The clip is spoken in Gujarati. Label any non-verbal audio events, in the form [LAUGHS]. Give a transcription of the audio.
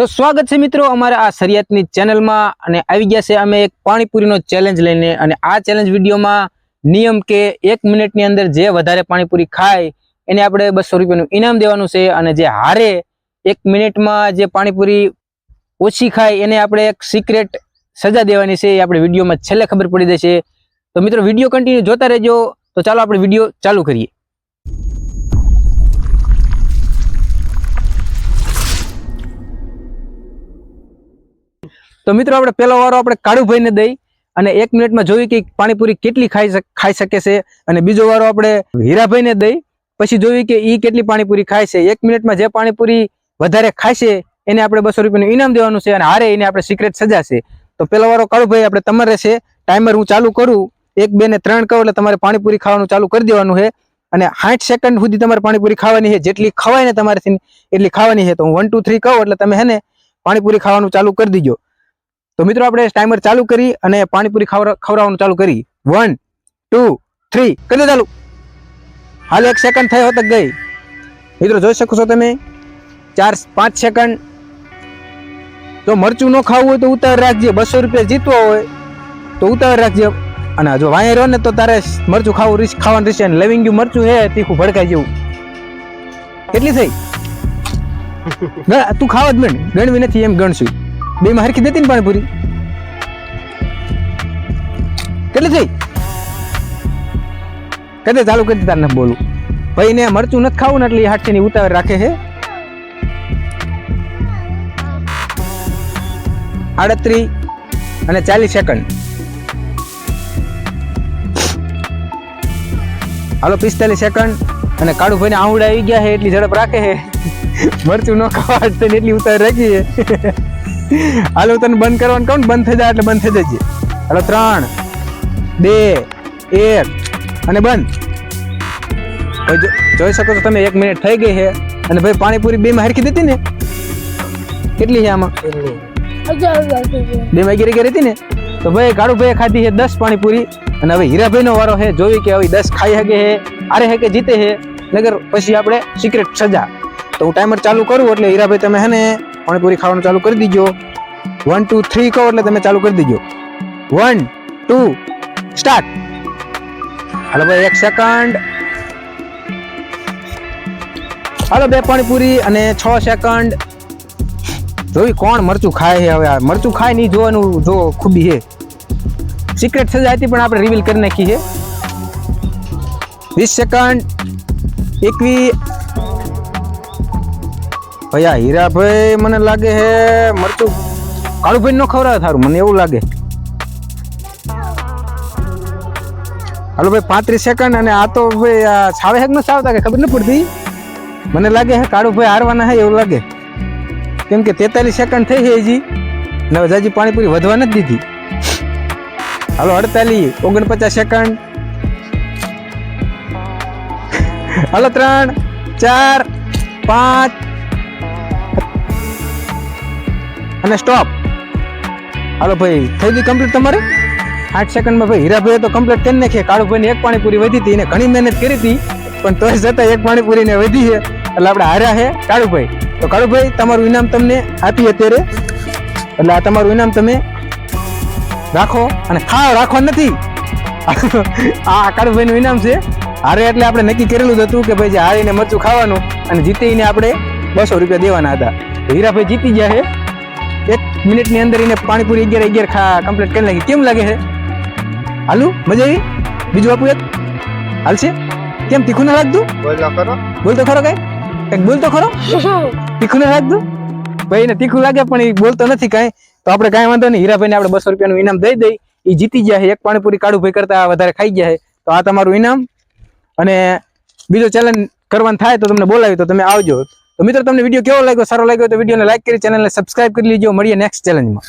તો સ્વાગત છે મિત્રો અમારા આ શરિયાતની ચેનલમાં અને આવી ગયા છે અમે એક પાણીપુરીનો ચેલેન્જ લઈને અને આ ચેલેન્જ વિડીયોમાં નિયમ કે એક મિનિટની અંદર જે વધારે પાણીપુરી ખાય એને આપણે બસો રૂપિયાનું ઇનામ દેવાનું છે અને જે હારે એક મિનિટમાં જે પાણીપુરી ઓછી ખાય એને આપણે એક સિક્રેટ સજા દેવાની છે એ આપણે વિડીયોમાં છેલ્લે ખબર પડી દેશે તો મિત્રો વીડિયો કન્ટિન્યુ જોતા રહેજો. તો ચાલો આપણે વીડિયો ચાલુ કરીએ. તો મિત્રો આપણે પહેલો વારો આપણે કાળુભાઈને દઈ અને એક મિનિટમાં જોઈ કે પાણીપુરી કેટલી ખાઈ ખાઈ શકે છે. અને બીજો વારો આપણે હીરાભાઈને દઈ, પછી જોઈ કે એ કેટલી પાણીપુરી ખાય છે. એક મિનિટમાં જે પાણીપુરી વધારે ખાશે એને આપણે બસો રૂપિયાનું ઇનામ દેવાનું છે અને હારે એને આપણે સિક્રેટ સજા છે. તો પહેલો વારો કાળુભાઈ, આપણે તમારે છે ટાઈમર હું ચાલુ કરું. એક, બે ને ત્રણ કહું એટલે તમારે પાણીપુરી ખાવાનું ચાલુ કરી દેવાનું છે. અને સાઠ સેકન્ડ સુધી તમારે પાણીપુરી ખાવાની છે. જેટલી ખવાય ને તમારેથી એટલી ખાવાની છે. તો હું વન ટુ થ્રી કહું એટલે તમે હે ને પાણીપુરી ખાવાનું ચાલુ કરી દીજો. તો મિત્રો આપણે ટાઈમર ચાલુ કરી અને પાણીપુરી ખવડા- ખવડાવવાનું ચાલુ કરી. વન ટુ થ્રી કરી ચાલુ. હાલ એક સેકન્ડ થયો હોત ગઈ. મિત્રો જોઈ શકો છો તમે? ચાર પાંચ સેકન્ડ જો મરચું ન ખાવું હોય તો ઉતાર રાખજે. બસો રૂપિયા જીતવો હોય તો ઉતાર રાખજે. અને જો વાંહે રહ્યો ને તો તારે મરચું ખાવું રીસ ખાવાનું રહેશે. અને લવિંગ ગયું મરચું હે તીખું ભડકાઈ જેવું કેટલી થઈ? [LAUGHS] તું ખાવા જ મેં ગણવી નથી એમ ગણશું. બે માં હરખી દેતી ને પાણીપુરી? કેટલી થઈ? કદે ચાલુ કરી તાર ન બોલું? ભાઈ ને મરચું નથી ખાવું ને એટલે હાથથી ની ઉતાવળ રાખે છે. આડત્રી અને ચાલીસ સેકન્ડ. હાલો, પિસ્તાલીસ સેકન્ડ. અને કાળુભાઈ ને આંવડા આવી ગયા છે, એટલી ઝડપ રાખે છે. મરચું ન ખાવા એટલી ઉતાવળ રાખી છે. હાલો તને બંધ કરવાનું કહું ને બંધ થઈ જાય એટલે બંધ થઈ જજે. હાલો ત્રણ બે એક અને બંધ. જોઈ શકો છો તમે એક મિનિટ થઈ ગઈ છે. અને ભાઈ પાણીપુરી બે માં હરખી દીધી ને? કેટલી છે આમાં? બે માં અગિયાર અગિયાર હતી ને? તો ભાઈ કાળુભાઈ ખાધી છે દસ પાણીપુરી. અને હવે હીરાભાઈ નો વારો છે જોવી કે હવે દસ ખાઈ શકે છે આરે હે કે જીતે છે. નગર પછી આપણે સિક્રેટ સજા. તો હું ટાઈમર ચાલુ કરું એટલે હીરાભાઈ તમે હે ને પાણીપુરી ખાવાનું ચાલુ કરી દીજો. વન ટુ થ્રી કહો એટલે તમે ચાલુ કરી દીજો. વન ટુ સ્ટાર્ટ હાલો ભાઈ, એક સેકન્ડ હાલો બે પાણીપુરી અને છ સેકન્ડ જોઈ કોણ મરચું ખાય છે હવે આ? મરચું ખાય નહીં, જોવાનું જો ખૂબી છે. સિક્રેટ સજા હતી, પણ આપણે રિવીલ કરી નાખી છે. વીસ સેકન્ડ એકવી ભાઈ હીરાભાઈ મને લાગે હે મરચું કાળુભાઈ નો ખવડાવે થારું, મને એવું લાગે. હાલો ભાઈ, પાંત્રીસ સેકન્ડ અને આ તો ભાઈ છાવે હેક ન સાવતા કે ખબર ન પડતી? મને લાગે હે કાળુભાઈ હારવાના હે એવું લાગે. કેમ કે તેતાલીસ સેકન્ડ થઈ છે હજી. ને હજાજી પાણીપુરી વધવા નથી દીધી. હાલો, અડતાલીસ, ઓગણપચાસ સેકન્ડ હાલો, ત્રણ, ચાર, પાંચ અને સ્ટોપ હાલો ભાઈ, થઈ ગઈ કમ્પ્લીટ તમારે? આઠ સેકન્ડમાં ભાઈ, હીરાભાઈએ તો કમ્પ્લીટ કરી નાખીએ કાળુભાઈને એક પાણીપુરી વધી હતી, એને ઘણી મહેનત કરી હતી, પણ તોય છતાં એક પાણીપુરીને વધી છે. એટલે આપણે હાર્યા છે કાળુભાઈ. તો કાળુભાઈ, તમારું ઇનામ તમને આપી અત્યારે. એટલે આ તમારું ઇનામ તમે રાખો અને ખાઓ રાખવા નથી. [LAUGHS] આ કાળુભાઈનું ઇનામ છે. હારે એટલે આપણે નક્કી કરેલું જ હતું કે ભાઈ જે હારીને મરચું ખાવાનું અને જીતીને આપણે બસો રૂપિયા દેવાના હતા. હીરાભાઈ જીતી ગયા છે. એક મિનિટની અંદર એને પાણીપુરી અગિયાર અગિયાર ખા કમ્પ્લીટ કરી નાખી. કેમ લાગે છે? હાલું મજા આવી? બીજું આપું એક? હાલશે કેમ તીખું ના લાગતું? બોલો બોલ તો ખરો કઈ. કંઈક બોલ તો ખરો? તીખું ના લાગતું? ભાઈ એને તીખું લાગે પણ એ બોલતો નથી કાંઈ. તો આપણે કાંઈ વાંધો નહીં. હીરાભાઈને આપણે બસો રૂપિયાનું ઇનામ દઈ દઈ. એ જીતી ગયા છે. એક પાણીપુરી કાળું ભાઈ કરતા વધારે ખાઈ ગયા છે. તો આ તમારું ઇનામ. અને બીજો ચેલેન્જ કરવાનું થાય તો તમને બોલાવી તો તમે આવજો. તો મિત્રો, તમને વીડિયો કેવો લાગ્યો, સારો લાગ્યો તો વિડીયોને લાઈક કરી ચેનલને સબસ્ક્રાઈબ કરી લીજો. મળીએ નેક્સ્ટ ચેલેન્જમાં